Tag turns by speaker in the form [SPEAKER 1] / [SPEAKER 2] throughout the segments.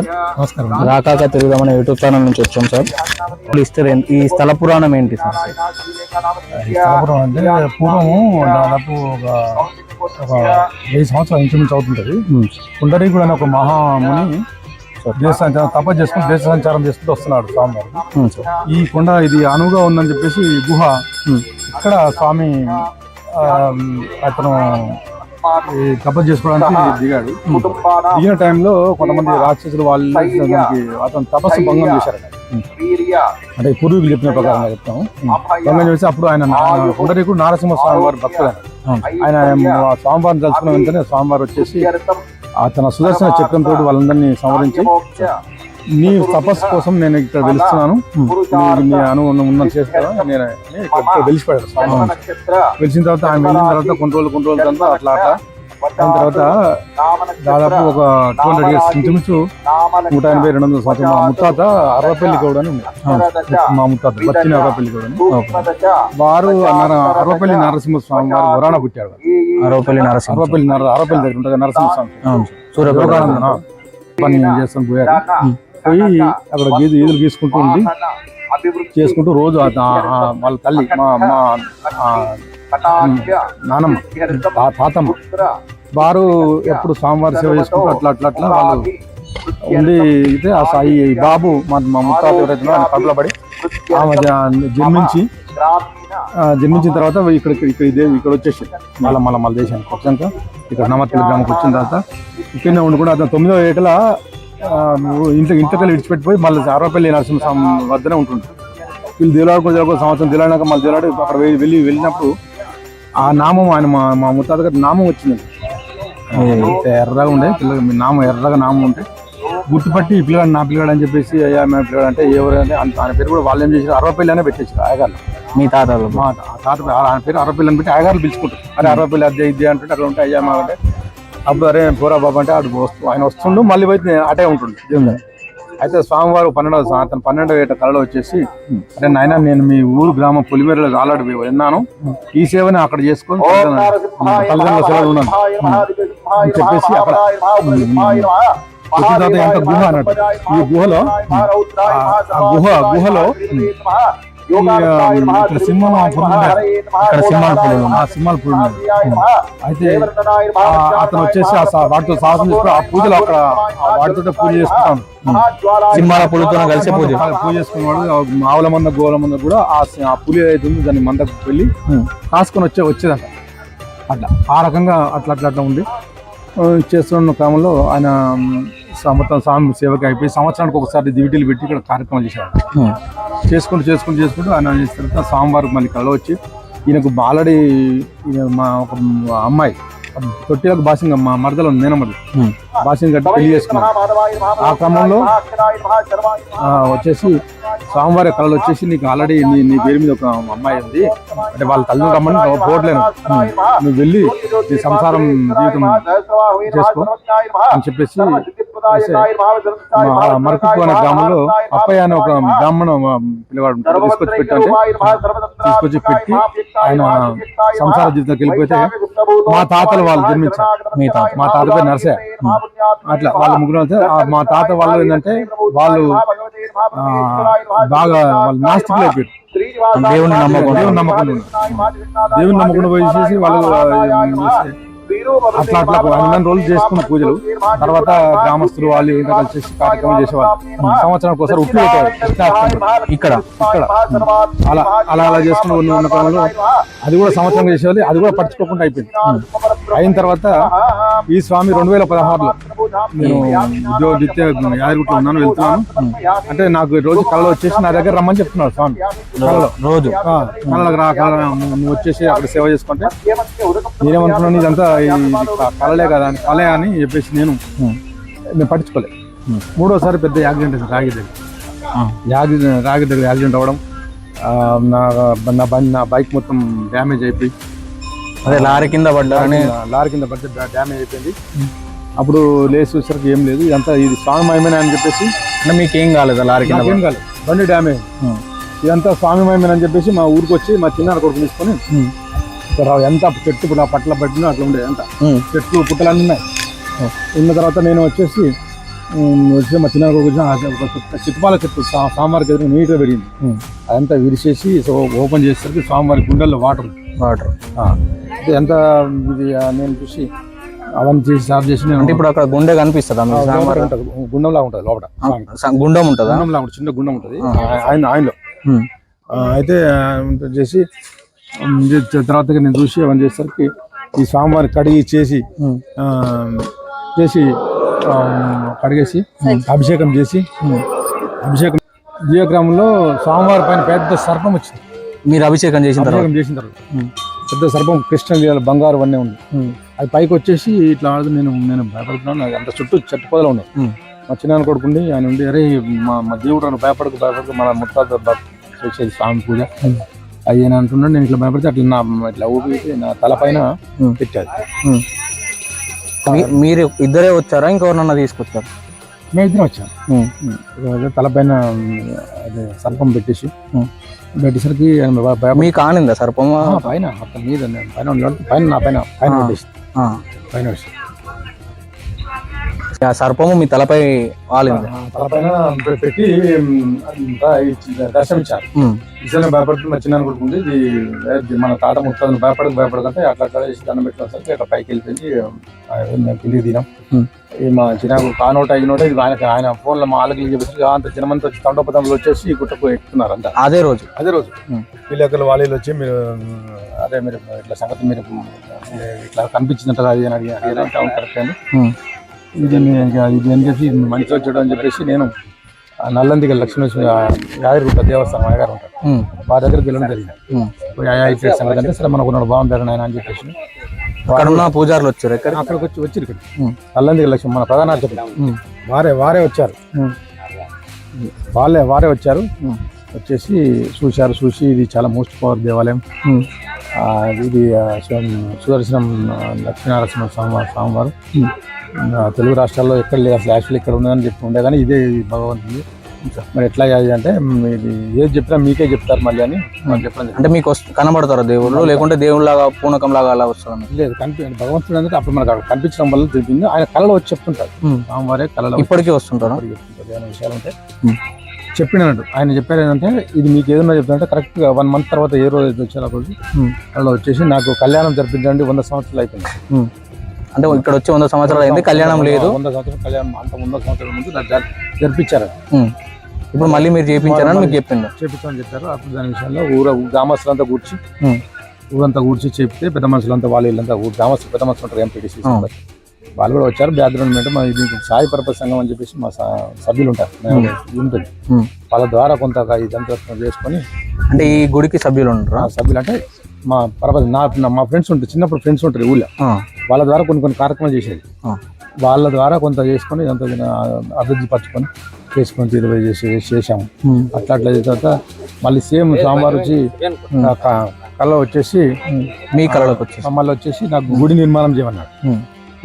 [SPEAKER 1] Sir.
[SPEAKER 2] నమస్కారం.
[SPEAKER 1] రాకాక తిరుగుదామని YouTube channel నుంచి వచ్చాం సార్. ఏంటి- ఈ స్థల పురాణం ఏంటి సార్?
[SPEAKER 2] స్థాపురం అంటే పూర్వము దాదాపు ఒక ఒక వెయ్యి సంవత్సరాల ఇంచుమించు అవుతుంటది. పుండరీకుడు అనే ఒక మహాముని దేశ సంచారం తప చేసుకుని దేశ సంచారం చేసుకుంటూ వస్తున్నాడు
[SPEAKER 1] సార్.
[SPEAKER 2] ఈ కొండ ఇది అనువుగా ఉందని చెప్పేసి గుహ ఇక్కడ స్వామి అతను తపస్సు చేసుకోవడానికి దిగాడు. దిగిన టైంలో కొంతమంది రాక్షసులు వాళ్ళు అతను తపస్సు భంగం చేశారు అంటే పూర్వీకులు చెప్పిన ప్రకారంగా చెప్తాము. భంగం చేసి అప్పుడు ఆయన పుండరీకుడు నారసింహ స్వామి వారి భక్తుడు ఆయన స్వామివారిని తలుచుకున్న వెంటనే స్వామివారు వచ్చేసి అతను సుదర్శన చక్రంతో వాళ్ళందరినీ సంవరించి నీ తపస్సు కోసం నేను ఇక్కడ వెలుస్తున్నాను. నీ- నీ అను ఉన్న చేస్తాను నేను ఇక్కడ వెలిసిపోయాడు వెలిసిన తర్వాత ఆయన వెళ్ళిన తర్వాత కొన్ని రోజులు కొన్ని రోజుల తర్వాత అట్లా అట్లా. అయిన తర్వాత దాదాపు ఒక టూ హండ్రెడ్ ఇయర్స్ ఇంచుమించు నూట ఎనభై రెండు వందల సంవత్సరం మా ముత్తాత అరవపల్లి గౌడ అని ఉంది. మా ముత్తాత బచ్చిన అరవపల్లి గౌడ అని వారు అరవపల్లి నరసింహ స్వామి వారు వరాణ పుట్టాడు
[SPEAKER 1] అరవపల్లి నరసింహ
[SPEAKER 2] అరవపల్లి నర అరవపల్లి దగ్గర ఉంటుంది నరసింహ స్వామి
[SPEAKER 1] అవును. సార్. సూర్యాపేట
[SPEAKER 2] యోగానందన పని చేస్తాను పోయారు పోయి అక్కడ గీదు ఈదులు గీసుకుంటూ ఉండి చేసుకుంటూ రోజు వాళ్ళ తల్లి మా మా నానమ్మ తాతమ్మ. వారు ఎప్పుడు స్వామివారి సేవ చేసుకుంటూ అట్లా అట్లా అట్లా వాళ్ళు ఉండి అయితే ఆ సాయి బాబు మా మా ముత్తాత ఎవరైతే ఆయన కడుపులో పడి ఆమె జన్మించి జన్మించిన తర్వాత ఇక్కడ ఇక్కడ ఇదే ఇక్కడ వచ్చేసి మళ్ళీ మళ్ళీ మళ్ళీ దేశానికి వచ్చాక ఇక్కడ నమత్తుల గ్రామంకి వచ్చిన తర్వాత ఇక్కడనే ఉండి కూడా అతను తొమ్మిదో ఏటల ఇంట్లో ఇంటికెళ్ళి విడిచిపెట్టిపోయి మళ్ళీ అరవపల్లి నరసింహస్వామి వద్దనే ఉంటుంది వీళ్ళు దిలాడుకో దిలాడుకో సంవత్సరం దిలాడినాక మళ్ళీ దిలాడి అక్కడ వెళ్ళి వెళ్ళి వెళ్ళినప్పుడు ఆ నామం ఆయన మా మా ముత్తాత గారి నామం వచ్చింది. ఇంత ఎర్రగా ఉండే పిల్లగా మీ నామం ఎర్రగా నామం ఉంటే గుర్తుపట్టి ఈ పిల్లగాడు నా పిల్లగాడు అని చెప్పేసి అయ్యా మా పిల్లగాడు అంటే ఎవరు అంటే అంత- ఆయన పేరు కూడా వాళ్ళు ఏం చేశారు? అరవపల్లి అనే పెట్టేసారు ఆయగారు
[SPEAKER 1] మీ తాతలు
[SPEAKER 2] మా తాత ఆయన పేరు అరవపల్లి అని పెట్టి ఆయగారు పిలుచుకుంటారు. అరే అరవపల్లి అదే ఇది అంటే అక్కడ ఉంటే అయ్యా మా అంటే అప్పుడు అరే పోరా బాబు అంటే అటు వస్తూ ఆయన వస్తుండు మళ్ళీ పోయి నేను అటే ఉంటుండే. అయితే స్వామివారు పన్నెండవ అతను పన్నెండవ ఏట కళలో వచ్చేసి అరే నాయన నేను మీ ఊరు గ్రామం పులిమేరలో ఆలాడి విన్నాను. ఈ సేవని అక్కడ చేసుకొని తల్లిదండ్రుల సేవలు ఉన్నాను. చెప్పేసి అక్కడ ఎంత గుహ అన్నట్టు. ఈ గుహలో ఆ- గుహ గుహలో ఇక్కడ సింహం.
[SPEAKER 1] ఇక్కడ సింహాల.
[SPEAKER 2] ఆ సింహాల. అయితే అతను వచ్చేసి వాటితో సాహసం చేసుకుని ఆ పూజలు అక్కడ వాటితో పూజ చేసుకుంటాను.
[SPEAKER 1] సింహాల పులితో కలిసి పూజ.
[SPEAKER 2] పూజ చేసుకునేవాడు. ఆవుల మంద గోవుల మంద కూడా ఆ పులి ఏదైతే ఉందో దాన్ని మందకు వెళ్ళి కాసుకొని వచ్చే వచ్చేదంట. అట్లా. ఆ రకంగా అట్లా అట్లా అట్లా ఉండి చేస్తున్న క్రమంలో ఆయన మ్, సంవత్సరం స్వామి సేవకి అయిపోయి సంవత్సరానికి ఒకసారి దివిటీలు పెట్టి ఇక్కడ కార్యక్రమం చేశాడు
[SPEAKER 1] ఉమ్.
[SPEAKER 2] చేసుకుంటూ చేసుకుంటూ చేసుకుంటూ ఆయన చేసిన తర్వాత స్వామివారికి మళ్ళీ కళ వచ్చి ఈయనకు ఆల్రెడీ ఈయన మా ఒక అమ్మాయి తొట్టిలకు భాషంగా మా మరదలు మేనమది
[SPEAKER 1] ఉమ్.
[SPEAKER 2] భాషను కట్టి పెళ్ళి చేసుకున్నాడు ఆ క్రమంలో వచ్చేసి స్వామివారి కళలు వచ్చేసి నీకు ఆల్రెడీ నీ నీ పేరు మీద ఒక అమ్మాయి ఉంది. అంటే వాళ్ళ తల్లిని రమ్మని పోవట్లేను నువ్వు వెళ్ళి నీ సంసారం జీవితం చేసుకో అని చెప్పేసి మా మరకుప్పు అనే గ్రామంలో అప్పయ్య అనే ఒక బ్రాహ్మణ పిల్లవాడు తీసుకొచ్చి పెట్టి అంటే తీసుకొచ్చి పెట్టి ఆయన సంసార జీవితంలోకి వెళ్ళిపోతే మా తాతలు వాళ్ళు జన్మించారు
[SPEAKER 1] మీ తాత.
[SPEAKER 2] మా తాత పేరు నరసయ్య. అట్లా వాళ్ళ ముగ్గురు మా తాత వాళ్ళు ఏంటంటే వాళ్ళు బాగా వాళ్ళు నాస్తికులు అయిపోయారు
[SPEAKER 1] దేవుని నమ్మకం
[SPEAKER 2] దేవుని నమ్మకం. దేవుని నమ్మకం వాళ్ళు ఆ, చేసి అట్లా అట్లా అన్ని రోజులు చేసుకున్న పూజలు తర్వాత గ్రామస్తులు వాళ్ళు ఇంకా కలిసి కార్యక్రమం చేసేవాళ్ళు సంవత్సరానికి ఒకసారి ఉప్పు.
[SPEAKER 1] ఇక్కడ
[SPEAKER 2] ఇక్కడ అలా అలా అలా చేసుకుని ఉన్న ఉన్న క్రమంలో అది కూడా సంవత్సరం చేసేవాళ్ళు అది కూడా పట్టించుకోకుండా అయిపోయింది అయిన తర్వాత ఈ స్వామి రెండు వేల పదహారులో నేను ఉద్యోగరీత్యా యాదగిరిగుట్లో ఉన్నాను వెళ్తున్నాను అంటే నాకు రోజు కళలో వచ్చేసి నా దగ్గర రమ్మని చెప్తున్నాడు స్వామి కళలో
[SPEAKER 1] రోజు
[SPEAKER 2] ఆ, కళలకు రా కళ నువ్వు వచ్చేసి అక్కడ సేవ చేసుకుంటే నేనేమనుకున్నాను ఇదంతా ఇది క- కళలే కదా అని కళే అని చెప్పేసి నేను నేను పట్టించుకోలేదు మూడోసారి పెద్ద యాక్సిడెంట్ అయింది రాగి దగ్గర. యాగి రాగి దగ్గర యాక్సిడెంట్ అవ్వడం నా నా బండి నా బైక్ మొత్తం డ్యామేజ్ అయిపోయి
[SPEAKER 1] అదే లారీ కింద పడ్డారని
[SPEAKER 2] లారీ కింద పడితే డ్యామేజ్ అయిపోయింది. అప్పుడు లేచి వచ్చేసరికి ఏం లేదు ఇదంతా ఇది స్వామి మహిమనే అని చెప్పేసి
[SPEAKER 1] అంటే మీకు ఏం కాలేదా లారీ కింద
[SPEAKER 2] నాకేం కాలేదు. బండి డ్యామేజ్. ఇదంతా స్వామి మహిమని అని చెప్పేసి మా ఊరికి వచ్చి మా చిన్నాన్న కొడుకు తీసుకొని ఎంత చెట్టు ఇప్పుడు ఆ పట్ల పట్టిన అట్లా ఉండే అంత. చెట్లు పుట్టలన్నీ ఉన్నాయి. ఉన్న తర్వాత నేను వచ్చేసి వచ్చి మా చిన్న చిత్పాల చెట్టు సా- స్వామివారికి ఎదురు నీట్గా పెరిగింది. అదంతా విరిచేసి సో ఓపెన్ చేసేసరికి స్వామివారి గుండెల్లో వాటర్.
[SPEAKER 1] వాటర్.
[SPEAKER 2] ఎంత ఇది నేను చూసి అవన్నీ చేసి సాఫ్ చేసి
[SPEAKER 1] అంటే ఇప్పుడు అక్కడ గుండె కనిపిస్తుందా సాంబార్?
[SPEAKER 2] ఉంటుంది గుండంలా ఉంటుంది లోపల.
[SPEAKER 1] గుండం ఉంటుందా?
[SPEAKER 2] గుండంలా ఉంటుంది చిన్న గుండం ఉంటుంది. ఆయన ఆయనలో. అయితే చేసి తర్వాత నేను చూసి అవన్నీ చేసేసరికి ఈ స్వామివారి కడిగి చేసి చేసి కడిగేసి అభిషేకం చేసి అభిషేకం జీవగ్రామంలో స్వామివారి పైన పెద్ద సర్పం వచ్చింది.
[SPEAKER 1] మీరు అభిషేకం చేసిన తర్వాత?
[SPEAKER 2] అభిషేకం చేసిన తర్వాత. పెద్ద సర్పం కృష్ణ బంగారు వన్నీ ఉంది. అది పైకి వచ్చేసి ఇట్లా ఆడుతూ నేను నేను భయపడుతున్నాను. నాకు అంత చుట్టూ చెట్టు పొదలు ఉన్నాయి. మా చిన్న కొడుకుండి ఆయన ఉండి అరే మా మా దేవుడు నన్ను భయపడకు భయపడకు మన ముత్తాత చేసేది స్వామి పూజ. అది నేను అంటున్నాను నేను ఇట్లా భయపడితే అట్లా నా ఇట్లా ఊపి నా తల పైన
[SPEAKER 1] ఉమ్.
[SPEAKER 2] పెట్టాది
[SPEAKER 1] ఉమ్. మీ- మీరు ఇద్దరే వచ్చారా ఇంకెవరన్నా తీసుకొచ్చారు
[SPEAKER 2] మేము ఇద్దరం వచ్చాను
[SPEAKER 1] ఉమ్.
[SPEAKER 2] అదే సర్పం పెట్టేసి. పెట్టేసరికి
[SPEAKER 1] మీకు ఆనిందా సర్పం
[SPEAKER 2] పైన మొత్తం మీద పైన. పైన నా పైన పైన. పెట్టేసి. పైన వేసి
[SPEAKER 1] ఆ సర్పము మీ తలపై వాలింది.
[SPEAKER 2] తల పైన పె- పెట్టి ఉమ్, అంతా ఇచ్చి దర్శనమిచ్చారు
[SPEAKER 1] ఉమ్.
[SPEAKER 2] ఈసారి భయపడుతున్న చిన్న కొడుకుంది ఇది మన తాత ముత్తాలను భయపడక భయపడకంటే అట్లా అట్లా చేసి దండం పెట్టినసరికి అట్లా పైకి వెళ్ళిపోయి ఆ, మేము కిందికి దిగాం
[SPEAKER 1] ఉమ్.
[SPEAKER 2] ఈ మా చిన్న కొడుకు ఆ నోట ఈ నోట ఇది ఆయన ఆయన ఫోన్లో మా ఆలకి చెప్పేసి అంత చిన్నమంది వచ్చి తండోపతంలో వచ్చేసి ఈ గుట్టకు ఎక్కుతున్నారు అంతా.
[SPEAKER 1] అదే రోజు.
[SPEAKER 2] అదే రోజు. విలేకరులు వాళ్ళు వచ్చి మీరు అదే మీరు ఇట్లా సంగతి మీరు ఇట్లా కనిపించినట్టుగా అది అని అడిగి అడిగారంటే అవును కరెక్ట్ అండి
[SPEAKER 1] ఉమ్.
[SPEAKER 2] ఇది అని చెప్పి మంచిగా వచ్చాడు అని చెప్పేసి నేను ఆ నల్లందిగ లక్ష్మీ యాదగిరి దేవస్థానం అయ్యగారు ఉంటారు. వారి దగ్గరికి వెళ్ళడం జరిగింది ఇట్లా సంగతి అంటే సరే మనకు ఉన్నాడు బాగుంటారు ఆయన అని చెప్పేసి
[SPEAKER 1] అక్కడ ఉన్న పూజారులు వచ్చారు ఎక్కడ
[SPEAKER 2] అక్కడికి వచ్చి వచ్చి ఇక్కడ
[SPEAKER 1] ఉమ్.
[SPEAKER 2] నల్లందిగ లక్ష్మి మన ప్రధాన అర్చకులు
[SPEAKER 1] ఉమ్.
[SPEAKER 2] వారే వారే వచ్చారు. వాళ్ళే వారే వచ్చారు. వచ్చేసి చూశారు చూసి ఇది చాలా మోస్ట్ పవర్ దేవాలయం ఇది స్వామి- సుదర్శనం ఆ, లక్ష్మీనరసింహ స్వామివారు తెలుగు రాష్ట్రాల్లో ఎక్కడ లేదు అసలు యాక్చువల్లీ ఇక్కడ ఉన్నదని చెప్పి ఉండే కానీ ఇదే భగవంతుడి మరి ఎట్లా అంటే ఇది ఏది చెప్పినా మీకే చెప్తారు మళ్ళీ అని మనం చెప్పడం.
[SPEAKER 1] అంటే మీకు వస్తు- కనబడతారా దేవుళ్ళు లేకుంటే దేవుళ్ళలాగా పూనకం లాగా అలా వస్తారా
[SPEAKER 2] లేదు కనిపి భగవంతుడు అనేది అప్పుడు మనకు అక్కడ కనిపించడం వల్ల తెలిపింది ఆయన కళలో వచ్చి చెప్తుంటారు
[SPEAKER 1] ఉమ్.
[SPEAKER 2] స్వామివారే కళలో
[SPEAKER 1] ఇప్పటికీ వస్తుంటారా
[SPEAKER 2] ఏమైనా విషయాలు
[SPEAKER 1] ఉమ్.
[SPEAKER 2] చెప్పినట్టు ఆయన చెప్పారు ఏంటంటే ఇది మీకు ఏదన్నా చెప్తారంటే కరెక్ట్గా వన్ మంత్ తర్వాత ఏ రోజు అయితే వచ్చారో రోజు. కళలో వచ్చేసి నాకు కళ్యాణం జరిపించండి వంద సంవత్సరాలు అయిపోయింది.
[SPEAKER 1] అంటే ఇక్కడ వచ్చి వంద సంవత్సరాలు అయింది కళ్యాణం లేదు.
[SPEAKER 2] వంద సంవత్సరం కళ్యాణం అంత వంద సంవత్సరాల ముందు జరిపించారు.
[SPEAKER 1] ఇప్పుడు మళ్ళీ మీరు చేయించారని మీకు చెప్పిండు.
[SPEAKER 2] చేపించమని చెప్పారు. అప్పుడు దాని విషయంలో ఊర గ్రామస్తులంతా కూర్చి. ఊరంతా కూర్చి చెప్తే పెద్ద మనుషులంతా వాళ్ళు వీళ్ళంతా ఊరు గ్రామస్తులు పెద్ద మనుషులు ఉంటారు ఎంపీటీసీ. వాళ్ళు కూడా వచ్చారు బ్యాక్గ్రౌండ్ అంటే మా ఇది సాయి పర్పస్ సంఘం అని చెప్పేసి మా సభ్యులు ఉంటారు. ఉంటుంది. వాళ్ళ ద్వారా కొంత ఇదంతా చేసుకొని
[SPEAKER 1] అంటే ఈ గుడికి సభ్యులు ఉంటారా
[SPEAKER 2] సభ్యులు అంటే మా పర్పస్ నా నా- మా ఫ్రెండ్స్ ఉంటారు చిన్నప్పుడు ఫ్రెండ్స్ ఉంటారు ఊళ్ళో. వాళ్ళ ద్వారా కొన్ని కొన్ని కార్యక్రమాలు చేసేది. వాళ్ళ ద్వారా కొంత చేసుకొని ఇదంతా అభివృద్ధి పరచుకొని చేసుకొని తీరువై చేసి చేసాము. అట్లా అట్లా తర్వాత మళ్ళీ సేమ్ సాంబార్ వచ్చి ఆ క- కళ్ళ వచ్చేసి.
[SPEAKER 1] మీ కళలోకి వచ్చేసి
[SPEAKER 2] మళ్ళీ వచ్చేసి నాకు గుడి నిర్మాణం చేయమన్నాడు.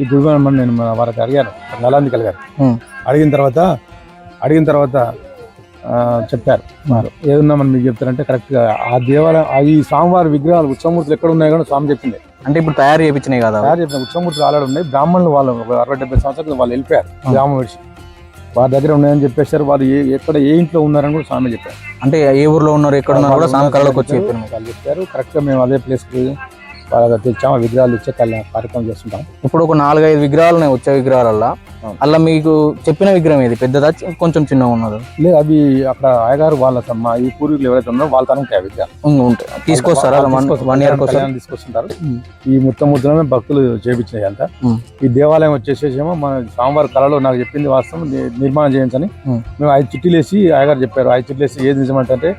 [SPEAKER 2] ఈ గుడి నిర్మాణం నేను వారికి అడిగాను నలాంది కలిగారు. అడిగిన తర్వాత అడిగిన తర్వాత చెప్పారు. వారు ఏదన్నా మనం మీకు చెప్తారంటే కరెక్ట్గా ఆ దేవాలయం ఈ స్వామివారి విగ్రహాలు ఉత్సవమూర్తులు ఎక్కడ ఉన్నాయి కూడా స్వామి చెప్పింది.
[SPEAKER 1] అంటే ఇప్పుడు తయారు చేయించినాయి కదా
[SPEAKER 2] తయారు చేసిన ఉత్సవమూర్తులు ఆల్రెడీ ఉన్నాయి. బ్రాహ్మణులు వాళ్ళు ఒక అరవై డెబ్బై సంవత్సరాలు వాళ్ళు వెళ్ళిపోయారు. గ్రామం విడిచి వారి దగ్గర ఉన్నాయని చెప్పేశారు. వారు ఏ ఎక్కడ ఏ ఇంట్లో ఉన్నారని కూడా స్వామి చెప్పారు.
[SPEAKER 1] అంటే ఏ ఊర్లో ఉన్నారు ఎక్కడ ఉన్నారు కూడా సాయం కళలోకి వచ్చి చెప్పారు.
[SPEAKER 2] వాళ్ళు చెప్పారు. కరెక్ట్గా మేము అదే ప్లేస్కి వాళ్ళ తెచ్చాము? ఆ విగ్రహాలు ఇచ్చే కళ్యాణ కార్యక్రమం చేస్తుంటాం.
[SPEAKER 1] ఇప్పుడు ఒక నాలుగైదు విగ్రహాలు ఉన్నాయి వచ్చే విగ్రహాలల్లో. అలా మీకు చెప్పిన విగ్రహం ఏది? పెద్దదా కొంచెం చిన్నగా ఉన్నది?
[SPEAKER 2] లేదు అవి అక్కడ అయ్యగారు వాళ్ళ మా ఈ పూర్వీకులు ఎవరైతే ఉన్నారో వాళ్ళ తనం ఉంటాయి విగ్రహాలు.
[SPEAKER 1] ఉంటాయి. తీసుకొస్తారా? వన్ ఇయర్ కోసం?
[SPEAKER 2] తీసుకొస్తుంటారు. ఈ మొత్తం ముద్రమే భక్తులు చేపించినాయి అంతా. ఈ దేవాలయం వచ్చేసేమో మన స్వామివారి కళలో నాకు చెప్పింది వాస్తవం నిర్మాణం చేయించని. మేము ఐదు చిట్టీలు వేసి అయ్యగారు చెప్పారు. ఐదు చిట్టీలు వేసి ఏది నిజమంటే.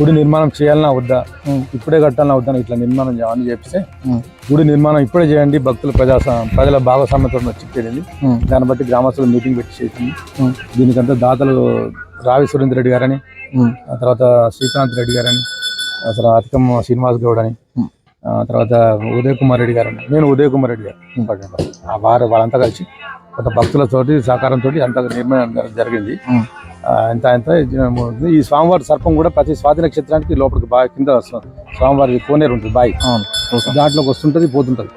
[SPEAKER 2] గుడి నిర్మాణం చేయాలన్నా వద్దా. ఇప్పుడే కట్టాలన్నా వద్దా? ఇట్లా నిర్మాణం చేయాలని
[SPEAKER 1] ఉమ్.
[SPEAKER 2] గుడి నిర్మాణం ఇప్పుడే చేయండి. భక్తులు ప్రజా ప్రజల భాగస్వామ్యంతో చెప్పేది. దాన్ని బట్టి గ్రామస్తులు మీటింగ్ పెట్టి చేసింది. దీనికంతా దాతలు రావి సురేంద్ర రెడ్డి గారని తర్వాత శ్రీకాంత్ రెడ్డి గారని అసలు అతికం శ్రీనివాస్ గౌడ్ అని తర్వాత ఉదయ్ కుమార్ రెడ్డి గారని. నేను ఉదయ్ కుమార్ రెడ్డి గారు ఆ వారు వాళ్ళంతా కలిసి కొంత భక్తులతోటి సహకారంతో అంత నిర్మాణం జరిగింది. ఎంత ఎంత. ఈ స్వామివారి సర్పం కూడా ప్రతి స్వాతి నక్షత్రానికి లోపలికి బాగా కింద స్వ- స్వామివారి కోనేరు ఉంటుంది
[SPEAKER 1] చూసాం.
[SPEAKER 2] దాంట్లోకి వస్తుంటది పోతుంటది.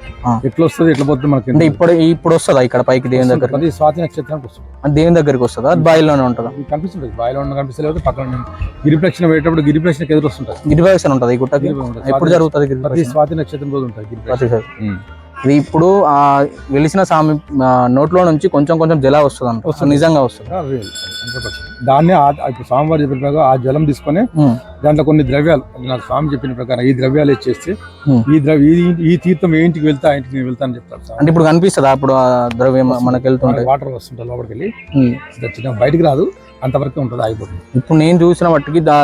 [SPEAKER 2] ఎట్లా వస్తుంది ఎట్లా పోతుంది మనకి
[SPEAKER 1] అంటే ఇప్పుడు ఇప్పుడు వస్తుందా ఇక్కడ పైకి దేవుని దగ్గరికి?
[SPEAKER 2] ప్రతి స్వాతి నక్షత్రానికి వస్తుంది.
[SPEAKER 1] అంటే దేవుని దగ్గరికి వస్తుందా? అది బాయిలోనే ఉంటుందా?
[SPEAKER 2] కనిపిస్తుంది బాయిలో ఉన్న కనిపిస్తలేదు పక్కన గిరిప్రక్షణ పోయేటప్పుడు గిరిప్రక్షణకి ఎదురు వస్తుంటది
[SPEAKER 1] గిరిప్రదక్షిణ ఉంటుంది
[SPEAKER 2] ఉంటుంది.
[SPEAKER 1] ఎప్పుడు జరుగుతుంది
[SPEAKER 2] ప్రతి స్వాతి నక్షత్రం రోజు ఉంటుంది గిరిప్రక్షణ
[SPEAKER 1] ఇది ఇప్పుడు ఆ వెలిసిన స్వామి ఆ, నోట్లో నుంచి కొంచెం కొంచెం జల వస్తుంది అంట. నిజంగా వస్తుంది
[SPEAKER 2] ఆ, real, 100%. దాన్ని ఇప్పుడు స్వామివారు చెప్పిన ప్రకారం ఆ జలం తీసుకొని దాంట్లో కొన్ని ద్రవ్యాలు నాకు స్వామి చెప్పిన ప్రకారం ఈ ద్రవ్యాలు ఇచ్చేస్తే. ఈ ద్రవ్య ఈ- తీర్థం ఏ ఇంటికి వెళ్తా ఇంటికి నేను వెళ్తాను చెప్తాను.
[SPEAKER 1] అంటే ఇప్పుడు కనిపిస్తుందా అప్పుడు ఆ ద్రవ్యం మనకి వెళ్తుంటాయి
[SPEAKER 2] వాటర్ వస్తుంటాయి లోపలికి వెళ్ళి చిన్న బయటికి రాదు అంతవరకు ఉంటుంది ఆగిపోతుంది.
[SPEAKER 1] ఇప్పుడు నేను చూసిన మట్టుకి దా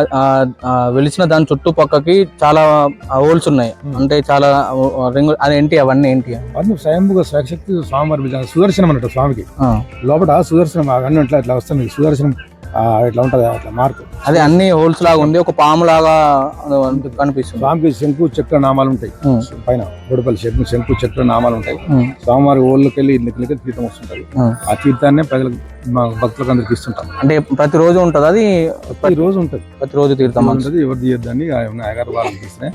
[SPEAKER 1] వెలిసిన దాని చుట్టుపక్కకి చాలా హోల్స్ ఉన్నాయి. అంటే చాలా రింగు అది ఏంటి అవన్నీ ఏంటి?
[SPEAKER 2] అది స్వయంభుగా స్వశక్తి స్వామివారి సుదర్శనం అన్నట్టు స్వామికి. లోపల సుదర్శనం అవన్నీ ఇట్లా ఇట్లా వస్తుంది సుదర్శనం ఇట్లా ఉంటుంది అట్లా మార్పు.
[SPEAKER 1] అదే అన్ని హోల్స్ లాగా ఉంది ఒక పాము లాగా కనిపిస్తుంది
[SPEAKER 2] స్వామికి శంకు చక్ర నామాలు ఉంటాయి. పైన గొడపల్లి శంకు శంకు చక్ర నామాలు ఉంటాయి. స్వామివారి ఓళ్ళకి వెళ్ళి ఇళ్ళకి తీర్థం వస్తుంటది.
[SPEAKER 1] ఉమ్.
[SPEAKER 2] ఆ తీర్థాన్ని ప్రజలకు మా భక్తులకు అందరికి ఇస్తుంటాం.
[SPEAKER 1] అంటే ప్రతిరోజు ఉంటుంది అది?
[SPEAKER 2] ప్రతి రోజు ఉంటుంది.
[SPEAKER 1] ప్రతిరోజు తీర్థం
[SPEAKER 2] ఉంటుంది. ఎవరు తీయద్దని అయ్యగారు తీస్తే.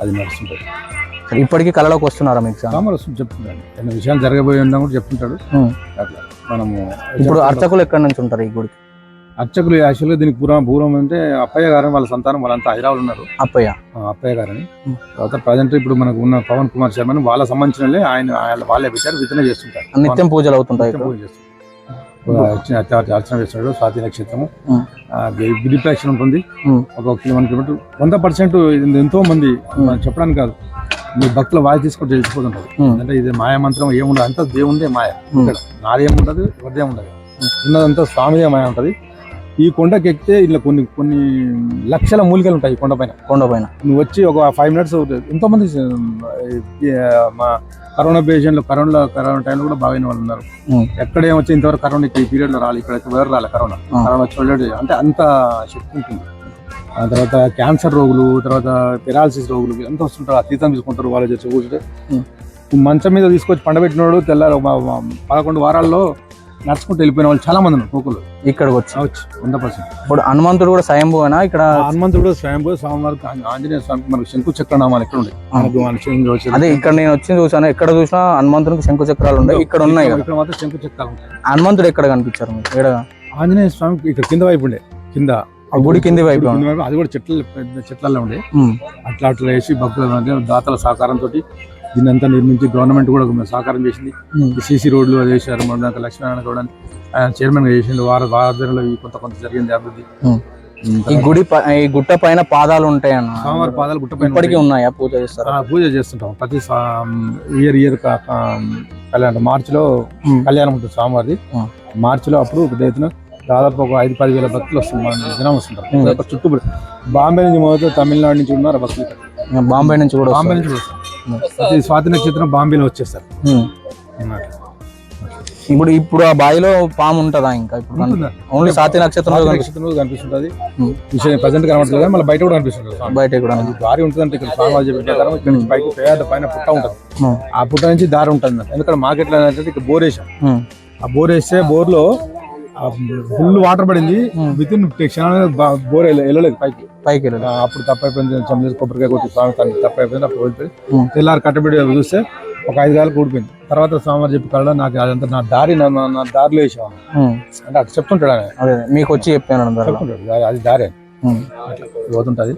[SPEAKER 2] అది నడుస్తుంటది.
[SPEAKER 1] ఇప్పటికీ కళలోకి వస్తున్నారా మీకు?
[SPEAKER 2] స్వామి? వస్తుంది చెప్తుంటాడు ఏమైనా విషయాలు జరగబోయి ఉన్నా కూడా చెప్తుంటాడు. అట్లా మనము
[SPEAKER 1] ఇప్పుడు అర్చకులు ఎక్కడి నుంచి ఉంటారు ఈ గుడికి?
[SPEAKER 2] అర్చకులు యాక్చువల్గా దీనికి పూర్వం పూర్వం అంటే అప్పయ్య గారు వాళ్ళ సంతానం వాళ్ళంతా హైదరాబాద్ ఉన్నారు.
[SPEAKER 1] అప్పయ్య.
[SPEAKER 2] అప్పయ్య గారని. తర్వాత ప్రజెంట్ ఇప్పుడు మనకు ఉన్న పవన్ కుమార్ శర్మ అని వాళ్ళ సంబంధించిన ఆయన వాళ్ళే పెట్టారు విత్తన చేస్తుంటారు.
[SPEAKER 1] నిత్యం పూజలు అవుతుంటాయి
[SPEAKER 2] పూజ చేస్తుంటారు. అర్చన చేస్తాడు స్వాతి నక్షత్రము.
[SPEAKER 1] ఉం.
[SPEAKER 2] ఆ, గి- గిరిప్రదక్షిణ ఉంటుంది. ఒక కిలో కిలోమీటర్. వంద పర్సెంట్ ఎంతో మంది చెప్పడానికి కాదు. మీ భక్తుల వాయి తీసుకుంటే తెలిసిపోతుంటది.
[SPEAKER 1] ఉం.
[SPEAKER 2] అంటే ఇది మాయ మంత్రం ఏముండదు. అంతా దేవుందే మాయ. ఇక్కడ నాదేముండదు ఎవరిదే ఉండదు ఉన్నదంతా స్వామిదే మాయ ఉంటది. ఈ కొండకి ఎక్కితే ఇలా కొన్ని కొన్ని లక్షల మూలికలు ఉంటాయి ఈ కొండ పైన.
[SPEAKER 1] కొండ పైన.
[SPEAKER 2] నువ్వు వచ్చి ఒక ఫైవ్ మినిట్స్ ఎంతో మంది మా కరోనా పేషెంట్లు కరోనా కరోనా టైంలో కూడా బాగా వాళ్ళు ఉన్నారు. ఎక్కడ ఏమొచ్చి ఇంతవరకు కరోనా ఈ పీరియడ్లో రాలి ఇక్కడ ఎవరు రాలే కరోనా. కరోనా వచ్చి already అంటే అంత శక్తి ఉంటుంది. ఆ తర్వాత క్యాన్సర్ రోగులు తర్వాత పెరాలసిస్ రోగులు ఎంత వస్తుంటారు. అతీతం తీసుకుంటారు వాళ్ళు చేసి. మంచం మీద తీసుకొచ్చి పండబెట్టినోడు తెల్లారు పదకొండు వారాల్లో నడుచుకుంటూ వెళ్ళిపోయిన వాళ్ళు చాలా మంది ఉన్నారు కోకులు
[SPEAKER 1] ఇక్కడికి వచ్చి.
[SPEAKER 2] రావచ్చు వంద పర్సెంట్.
[SPEAKER 1] ఇప్పుడు హనుమంతుడు కూడా స్వయంభూనా ఇక్కడ
[SPEAKER 2] హనుమంతుడు స్వయంభూ స్వామివారికి ఆంజ- ఆంజనేయ స్వామికి మనకు శంకు చక్ర నామాలు ఎక్కడ ఉన్నాయి?
[SPEAKER 1] ఆ.
[SPEAKER 2] మనకు మన శంకు వచ్చి-
[SPEAKER 1] అదే ఇక్కడ నేను వచ్చి చూసాను ఎక్కడ చూసినా హనుమంతునికి శంకు చక్రాలు ఉన్నాయి. ఇక్కడ ఉన్నాయి
[SPEAKER 2] ఇక్కడ మాత్రం శంకు చక్రాలు ఉంటాయి.
[SPEAKER 1] హనుమంతుడు ఎక్కడ కనిపించారు మీకు? ఈడ
[SPEAKER 2] ఆంజనేయ స్వామికి ఇక్కడ కింద వైపు ఉండే. కింద.
[SPEAKER 1] ఆ గుడి కింది వైపు
[SPEAKER 2] అది కూడా చెట్ల పెద్ద చెట్లలో ఉండే. అట్లా అట్లా వేసి భక్తుల దాతల సహకారంతో దీన్ని అంతా నిర్మించి గవర్నమెంట్ కూడా సహకారం చేసింది. సీసీ రోడ్లు వేసారు మన లక్ష్మీనారాయణ గౌడ్ చైర్మన్గా చేసిండు వారి వారాధనలో ఈ కొంత కొంత జరిగింది అభివృద్ధి.
[SPEAKER 1] ఈ గుడి ఈ గుట్ట పైన పాదాలు ఉంటాయి అన్న
[SPEAKER 2] స్వామివారి పాదాలు గుట్టపైన
[SPEAKER 1] ఇప్పటికీ
[SPEAKER 2] ఉంటాయి.
[SPEAKER 1] ఉన్నాయా? పూజ చేస్తారు?
[SPEAKER 2] ఆ, పూజ చేస్తుంటాం. ప్రతి ఇయర్ ఇయర్ కళ్యాణం మార్చిలో కళ్యాణం ఉంటుంది స్వామివారిది. మార్చిలో అప్పుడు పెద్ద దాదాపు ఒక ఐదు పది వేల భక్తులు వస్తుంది మన జనం వస్తుంటారు. చుట్టూ బాంబే నుంచి మొదలు తమిళనాడు నుంచి ఉన్నారు భక్తులు.
[SPEAKER 1] బాంబే నుంచి కూడా
[SPEAKER 2] బాంబే. నుంచి కూడా ప్రతి స్వాతి నక్షత్రం బాంబేలో వచ్చేస్తారు.
[SPEAKER 1] ఇప్పుడు ఇప్పుడు ఆ బావిలో పాము ఉంటదా ఇంకా ఇప్పుడు? ఓన్లీ సాతి నక్షత్రంలో
[SPEAKER 2] స్వాతి
[SPEAKER 1] కనిపి-
[SPEAKER 2] నక్షత్రం రోజు కనిపిస్తుంటది. విషయం ప్రజెంట్ కనబడలేదు కానీ మళ్ళీ బయట కూడా కనిపిస్తుంటుంది స్వామి.
[SPEAKER 1] బయట కూడా
[SPEAKER 2] దారి ఉంటుందంటే ఇక్కడ చెప్పిన ప్రకారం ఇక్కడ నుంచి బయట పేద పైన పుట్ట ఉంటుంది. ఆ పుట్ట నుంచి దారి ఉంటుంది ఎందుకంటే మార్కెట్లో ఇక్కడ బోర్ వేసాం ఆ బోర్ వేస్తే బోర్లో ఫుల్ వాటర్ పడింది. విత్ ఇన్ క్షణాలు బోర్ వెళ్ళ- వెళ్ళలేదు పైకి.
[SPEAKER 1] పైకి వెళ్ళాలి
[SPEAKER 2] ఆ, అప్పుడు తప్పైపోయింది. చంద్ర కొబ్బరికాయ కొట్టి స్వామి తప్పైపోయింది. అప్పుడు వదిలిపోయి
[SPEAKER 1] ఉం.
[SPEAKER 2] తెల్లారి కట్టబెట్టి చూస్తే ఒక ఐదు కాలు కూడిపోయింది. తర్వాత స్వామి చెప్పి కళ్ళ నాకు అదంతా నా దారి నా దారిలో వేసాం
[SPEAKER 1] ఉమ్,
[SPEAKER 2] అంటే అటు చెప్తుంటాడు
[SPEAKER 1] అదే మీకు వచ్చి చెప్పాను
[SPEAKER 2] చెప్తుంటాడు. అది- అది దారి. అని. పోతుంటది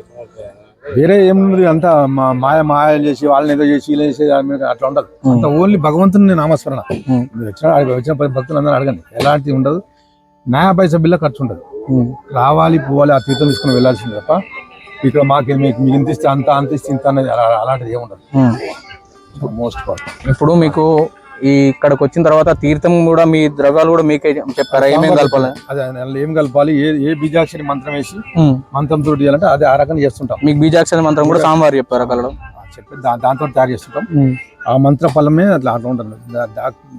[SPEAKER 2] వేరే ఏమున్నది అంతా మా- మాయ మాయ చేసి వాళ్ళని ఏదో చేసి చేసి అట్లా ఉండదు. అంత ఓన్లీ భగవంతుని నామస్మరణ. వచ్చిన వచ్చిన భక్తులు అందరూ అడగండి. ఎలాంటి ఉండదు. న్యాయ పైసా బిల్ల ఖర్చు
[SPEAKER 1] ఉమ్,
[SPEAKER 2] రావాలి పోవాలి ఆ తీర్థం తీసుకుని వెళ్ళాల్సింది తప్ప ఇక్కడ మాకు మీకు మీకు ఇంత ఇస్తే అంత అంత ఇస్తే ఇంత అనేది అలా- అలాంటిది ఏముండదు. మోస్ట్ పార్ట్
[SPEAKER 1] ఇప్పుడు మీకు ఈ ఇక్కడికి వచ్చిన తర్వాత తీర్థం కూడా మీ ద్రవ్యాలు కూడా మీకే చెప్పారా? ఏమేమి కలపాలి?
[SPEAKER 2] అదే ఏం కలపాలి? ఏ ఏ బీజాక్షరి మంత్రం వేసి మంత్రం తోటి చేయాలంటే అదే ఆ రకంగా చేస్తుంటాం.
[SPEAKER 1] మీకు బీజాక్షరి మంత్రం కూడా సాంబార్ చెప్పారా కలడం?
[SPEAKER 2] చెప్పి దాంతో తయారు చేస్తుంటాం. ఆ మంత్ర ఫలమే అట్లా అట్లా ఉంటుంది.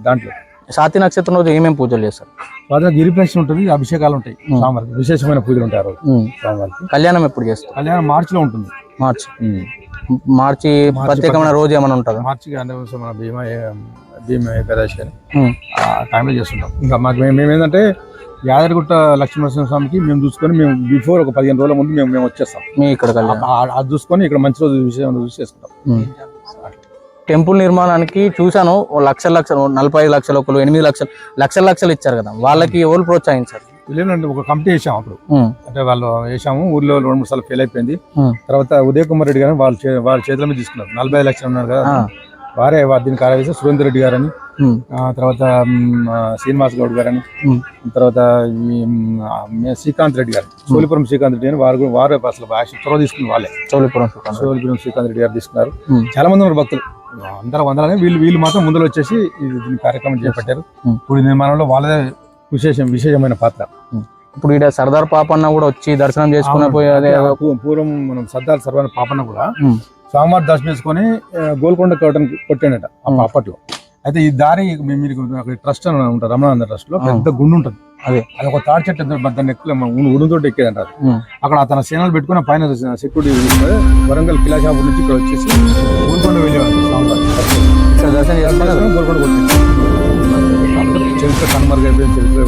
[SPEAKER 2] దాంట్లో.
[SPEAKER 1] సాతి నక్షత్రం రోజు ఏమేమి పూజలు చేస్తారు?
[SPEAKER 2] స్వాతంత్ర గిరిప్రశ్న ఉంటుంది అభిషేకాలు ఉంటాయి. స్వామివారికి విశేషమైన పూజలు ఉంటాయి ఆ రోజు
[SPEAKER 1] ఉమ్,
[SPEAKER 2] స్వామివారికి.
[SPEAKER 1] కళ్యాణం ఎప్పుడు చేస్తారు?
[SPEAKER 2] కళ్యాణం మార్చిలో ఉంటుంది.
[SPEAKER 1] మార్చి. మార్చి
[SPEAKER 2] మార్చి
[SPEAKER 1] ప్రత్యేకమైన రోజు ఏమైనా ఉంటుందా?
[SPEAKER 2] మార్చికి అంటే మన భీమా భీమ ఏకాదశి అని.
[SPEAKER 1] ఉమ్,
[SPEAKER 2] ఆ టైంలో చేస్తుంటాం. ఇంకా మాకు మేము ఏంటంటే యాదగిరిగుట్ట లక్ష్మీనరసింహ స్వామికి మేము చూసుకొని మేము బిఫోర్ ఒక పదిహేను రోజుల ముందు మేము మేము వచ్చేస్తాం.
[SPEAKER 1] ఇక్కడ
[SPEAKER 2] అది చూసుకొని ఇక్కడ మంచి రోజు విషయం చూసి చేసుకుంటాం.
[SPEAKER 1] టెంపుల్ నిర్మాణానికి చూశాను ఓ లక్షల లక్షలు నలభై ఐదు లక్షలు ఒకరు ఎనిమిది లక్షలు లక్షల లక్షలు ఇచ్చారు కదా. వాళ్ళకి ఎవరు ప్రోత్సహించారు?
[SPEAKER 2] లేదంటే ఒక కమిటీ వేసాం అప్పుడు. అంటే వాళ్ళు వేసాము ఊర్లో రెండు మూడు సార్లు ఫెయిల్ అయిపోయింది. తర్వాత ఉదయ్ కుమార్ రెడ్డి గారు వాళ్ళ వాళ్ళ చేతుల మీద తీసుకున్నారు. నలభై లక్షలు ఉన్నారు కదా. వారే దీనికి కార్యదర్శి సురేందర్ రెడ్డి గారని. తర్వాత శ్రీనివాస్ గౌడ్ గారని. తర్వాత శ్రీకాంత్ రెడ్డి గారు. సోలిపురం శ్రీకాంత్ రెడ్డి అని వారు కూడా- వారు అసలు చొరవ తీసుకుని వాళ్ళే.
[SPEAKER 1] చౌలిపురం సుల్తాన్.
[SPEAKER 2] సోలిపురం శ్రీకాంత్ రెడ్డి గారు తీసుకున్నారు. చాలా మంది ఉన్నారు భక్తులు. అందరూ వందలని వీళ్ళు వీళ్ళు మాత్రం ముందర వచ్చేసి దీని కార్యక్రమం చేపట్టారు. గుడి నిర్మాణంలో వాళ్ళదే విశేషం విశేషమైన పాత్ర
[SPEAKER 1] ఉమ్. ఇప్పుడు ఇక్కడ సర్దార్ పాపన్న కూడా వచ్చి దర్శనం చేసుకుని
[SPEAKER 2] అవును.
[SPEAKER 1] పోయి అదే
[SPEAKER 2] అంటే పూ- పూర్వం మనం సర్దార్ సర్వాన పాపన్న కూడా
[SPEAKER 1] ఉమ్,
[SPEAKER 2] స్వామివారి దర్శనం చేసుకొని గోల్కొండ కట్టడం కొట్టాడట. అప్పట్లో అయితే ఈ దారి మీరు ట్రస్ట్ అని ఉంటుంది రమణానంద ట్రస్ట్లో పెద్ద గుండు ఉంటుంది
[SPEAKER 1] అదే.
[SPEAKER 2] అది ఒక తాడి చెట్టు దాన్ని ఎక్కువ ఉడుతో ఎక్కేదంట అది.
[SPEAKER 1] ఉమ్,
[SPEAKER 2] అక్కడ తన సేనలు పెట్టుకుని పైన సెక్యూరిటీ వరంగల్ కిలాషాపూర్ నుంచి ఇక్కడ వచ్చేసి చరిత్ర కనుమరుగైపోయిన చరిత్ర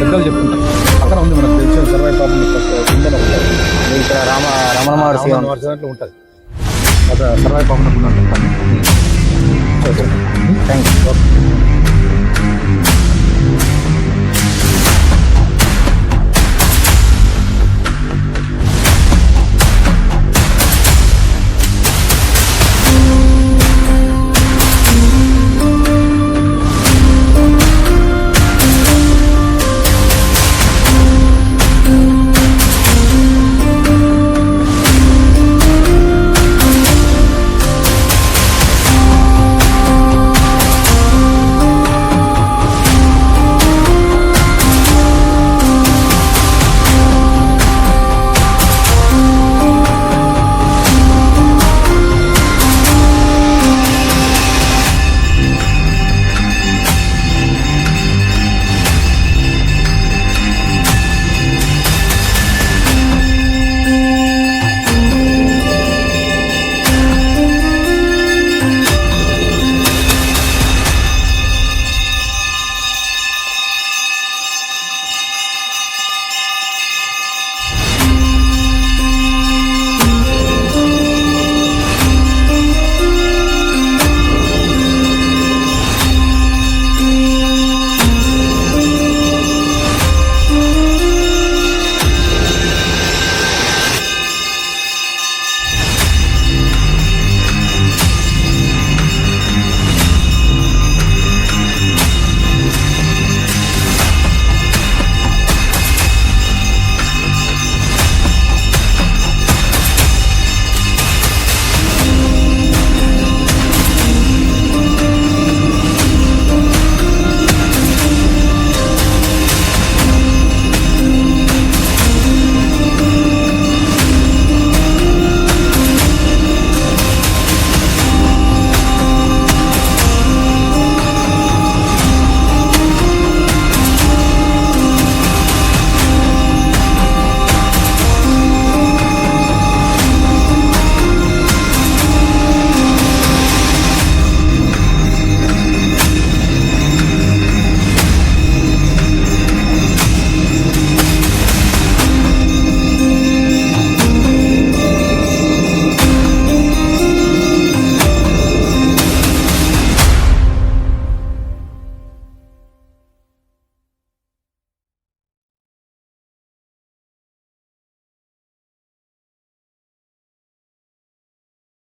[SPEAKER 2] పెద్దలు చెప్తుంటారు. అక్కడ ఉంది మనకు తెలిసిన సర్వై పాపం
[SPEAKER 1] ఇక్కడ రామ
[SPEAKER 2] రమణ మహర్షి దాంట్లో ఉంటుంది అక్కడ సర్వై పాపం
[SPEAKER 1] థ్యాంక్ యూ